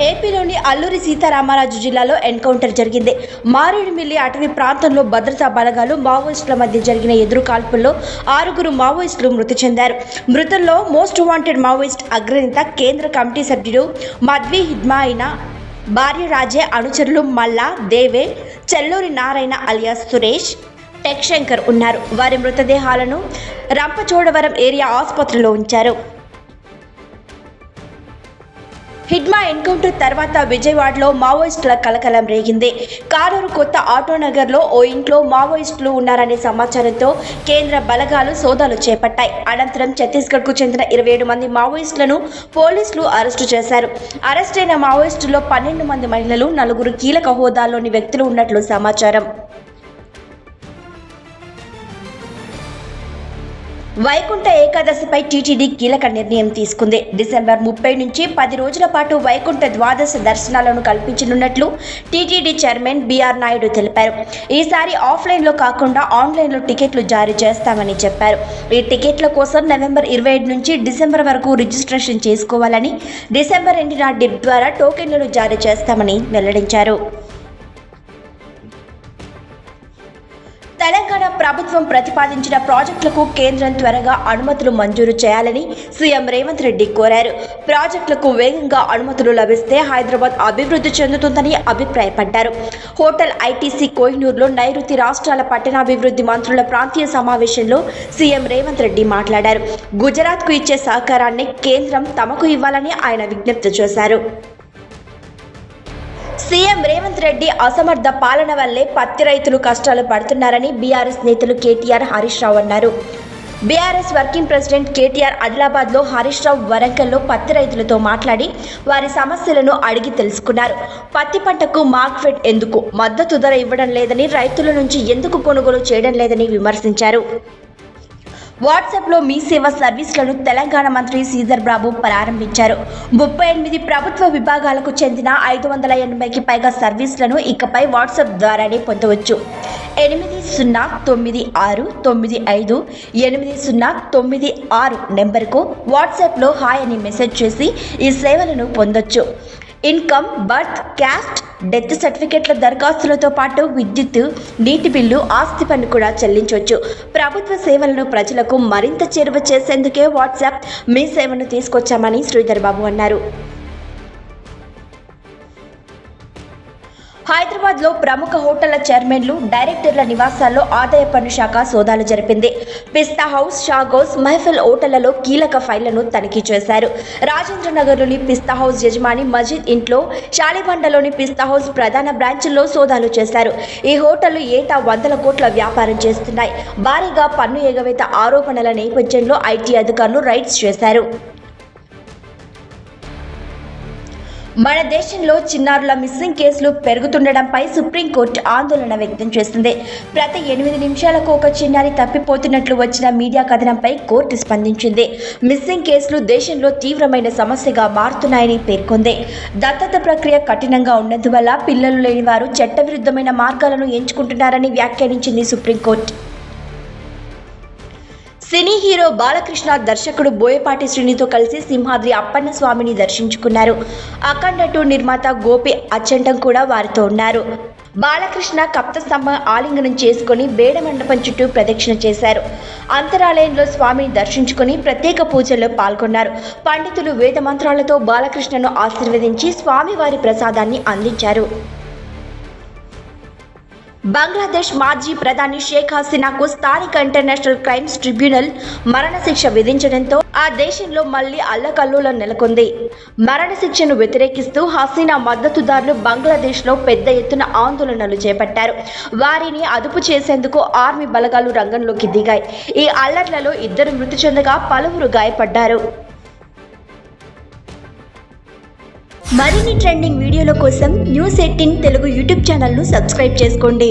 ఏపీలోని అల్లూరి సీతారామరాజు జిల్లాలో ఎన్కౌంటర్ జరిగింది. మారేడుమిల్లి అటవీ ప్రాంతంలో భద్రతా బలగాలు మావోయిస్టుల మధ్య జరిగిన ఎదురు కాల్పుల్లో ఆరుగురు మావోయిస్టులు మృతి చెందారు. మృతుల్లో మోస్ట్ వాంటెడ్ మావోయిస్ట్ అగ్రనేత కేంద్ర కమిటీ సభ్యుడు మద్వి హిడ్మా అయిన భార్య రాజే అనుచరులు మల్లా దేవే చెల్లూరి నారాయణ అలియాస్ సురేష్ టెక్ శంకర్ ఉన్నారు. వారి మృతదేహాలను రంపచోడవరం ఏరియా ఆసుపత్రిలో ఉంచారు. హిడ్మా ఎన్కౌంటర్ తర్వాత విజయవాడలో మావోయిస్టుల కలకలం రేగింది. కారూరు కొత్త ఆటోనగర్లో ఓ ఇంట్లో మావోయిస్టులు ఉన్నారనే సమాచారంతో కేంద్ర బలగాలు సోదాలు చేపట్టాయి. అనంతరం ఛత్తీస్గఢ్కు చెందిన ఇరవై ఏడు మంది మావోయిస్టులను పోలీసులు అరెస్టు చేశారు. అరెస్టైన మావోయిస్టుల్లో పన్నెండు మంది మహిళలు నలుగురు కీలక హోదాల్లోని వ్యక్తులు ఉన్నట్లు సమాచారం. వైకుంఠ ఏకాదశిపై టీటీడీ కీలక నిర్ణయం తీసుకుంది. డిసెంబర్ ముప్పై నుంచి పది రోజుల పాటు వైకుంఠ ద్వాదశ దర్శనాలను కల్పించనున్నట్లు TTD chairman B R Naidu తెలిపారు. ఈసారి ఆఫ్లైన్లో కాకుండా ఆన్లైన్లో టికెట్లు జారీ చేస్తామని చెప్పారు. ఈ టికెట్ల కోసం నవంబర్ ఇరవై ఐదు నుంచి డిసెంబర్ వరకు రిజిస్ట్రేషన్ చేసుకోవాలని డిసెంబర్ రెండున డిప్ ద్వారా టోకెన్లను జారీ చేస్తామని వెల్లడించారు. ప్రభుత్వం ప్రతిపాదించిన ప్రాజెక్టులకు కేంద్రం త్వరగా అనుమతులు మంజూరు చేయాలని సీఎం రేవంత్ రెడ్డి కోరారు. ప్రాజెక్టులకు వేగంగా అనుమతులు లభిస్తే హైదరాబాద్ అభివృద్ధి చెందుతుందని అభిప్రాయపడ్డారు. హోటల్ ఐటీసీ కోహినూరులో నైరుతి రాష్ట్రాల పట్టణాభివృద్ధి మంత్రుల ప్రాంతీయ సమావేశంలో సీఎం రేవంత్ రెడ్డి మాట్లాడారు. గుజరాత్కు ఇచ్చే సహకారాన్ని కేంద్రం తమకు ఇవ్వాలని ఆయన విజ్ఞప్తి చేశారు. సీఎం రేవంత్ రెడ్డి అసమర్థ పాలన వల్లే పత్తి రైతులు కష్టాలు పడుతున్నారని బీఆర్ఎస్ నేతలు కేటీఆర్ హరీష్ రావు అన్నారు. బీఆర్ఎస్ వర్కింగ్ ప్రెసిడెంట్ కేటీఆర్ ఆదిలాబాద్లో హరీష్ రావు వరంగల్లో పత్తి రైతులతో మాట్లాడి వారి సమస్యలను అడిగి తెలుసుకున్నారు. పత్తి పంటకు మార్క్ఫెట్ ఎందుకు? మద్దతు ధర ఇవ్వడం లేదని రైతుల నుంచి ఎందుకు కొనుగోలు చేయడం లేదని విమర్శించారు. వాట్సాప్లో మీ సేవ సర్వీసులను తెలంగాణ మంత్రి శ్రీధర్ బాబు ప్రారంభించారు. ముప్పై ఎనిమిది ప్రభుత్వ విభాగాలకు చెందిన ఐదు వందల ఎనభైకి పైగా సర్వీసులను ఇకపై వాట్సాప్ ద్వారానే పొందవచ్చు. ఎనిమిది సున్నా తొమ్మిది ఆరు తొమ్మిది ఐదు ఎనిమిది సున్నా తొమ్మిది ఆరు నెంబర్కు వాట్సాప్లో హాయ్ అని మెసేజ్ చేసి ఈ సేవలను పొందొచ్చు. ఇన్కమ్ బర్త్ క్యాస్ట్ డెత్ సర్టిఫికెట్ల దరఖాస్తులతో పాటు విద్యుత్ నీటి బిల్లు ఆస్తి పన్ను కూడా చెల్లించవచ్చు ప్రభుత్వ సేవలను ప్రజలకు మరింత చేరువ చేసేందుకే వాట్సాప్ మీ సేవను తీసుకొచ్చామని శ్రీధర్ బాబు హైదరాబాద్ హైదరాబాద్లో ప్రముఖ హోటళ్ళ చైర్మన్లు డైరెక్టర్ల నివాసాల్లో ఆదాయ పన్ను శాఖ సోదాలు జరిపింది. పిస్తా హౌస్ షాగోస్ మహఫిల్ హోటళ్ళలో కీలక ఫైళ్ళను తనిఖీ చేశారు. రాజేంద్రనగర్లోని పిస్తా హౌస్ యజమాని మజీద్ ఇంట్లో షాలిబండలోని పిస్తా హౌస్ ప్రధాన బ్రాంచ్ల్లో సోదాలు చేశారు. ఈ హోటళ్ళు ఏటా వందల కోట్ల వ్యాపారం చేస్తున్నాయి. భారీగా పన్ను ఎగవేత ఆరోపణల నేపథ్యంలో ఐటీ అధికారులు రైడ్స్ చేశారు. మన దేశంలో చిన్నారుల మిస్సింగ్ కేసులు పెరుగుతుండడంపై సుప్రీంకోర్టు ఆందోళన వ్యక్తం చేసింది ప్రతి ఎనిమిది నిమిషాలకు ఒక చిన్నారి తప్పిపోతున్నట్లు వచ్చిన మీడియా కథనంపై కోర్టు స్పందించింది. మిస్సింగ్ కేసులు దేశంలో తీవ్రమైన సమస్యగా మారుతున్నాయని పేర్కొంది. దత్తత ప్రక్రియ కఠినంగా ఉన్నందువల్ల పిల్లలు లేని వారు చట్టవిరుద్ధమైన మార్గాలను ఎంచుకుంటున్నారని వ్యాఖ్యానించింది సుప్రీంకోర్టు. సినీ హీరో బాలకృష్ణ దర్శకుడు బోయపాటి శ్రీనితో కలిసి సింహాద్రి అప్పన్న స్వామిని దర్శించుకున్నారు. అఖండ టూ నిర్మాత గోపి అచ్చంటం కూడా వారితో ఉన్నారు. బాలకృష్ణ కప్తస్తంభం ఆలింగనం చేసుకుని బేడ మండపం చుట్టూ ప్రదక్షిణ చేశారు. అంతరాలయంలో స్వామిని దర్శించుకుని ప్రత్యేక పూజల్లో పాల్గొన్నారు. పండితులు వేద మంత్రాలతో బాలకృష్ణను ఆశీర్వదించి స్వామివారి ప్రసాదాన్ని అందించారు. బంగ్లాదేశ్ మాజీ ప్రధాని షేక్ హసీనాకు స్థానిక ఇంటర్నేషనల్ క్రైమ్స్ ట్రిబ్యునల్ మరణశిక్ష విధించడంతో ఆ దేశంలో మళ్ళీ అల్లకల్లోలం నెలకొంది. మరణశిక్షను వ్యతిరేకిస్తూ హసీనా మద్దతుదారులు బంగ్లాదేశ్లో పెద్ద ఎత్తున ఆందోళనలు చేపట్టారు. వారిని అదుపు చేసేందుకు ఆర్మీ బలగాలు రంగంలోకి దిగాయి. ఈ అల్లర్లలో ఇద్దరు మృతి చెందగా పలువురు గాయపడ్డారు. మరిన్ని ట్రెండింగ్ వీడియోల కోసం న్యూస్ ఎయిటీన్ తెలుగు యూట్యూబ్ ఛానల్ను సబ్స్క్రైబ్ చేసుకోండి.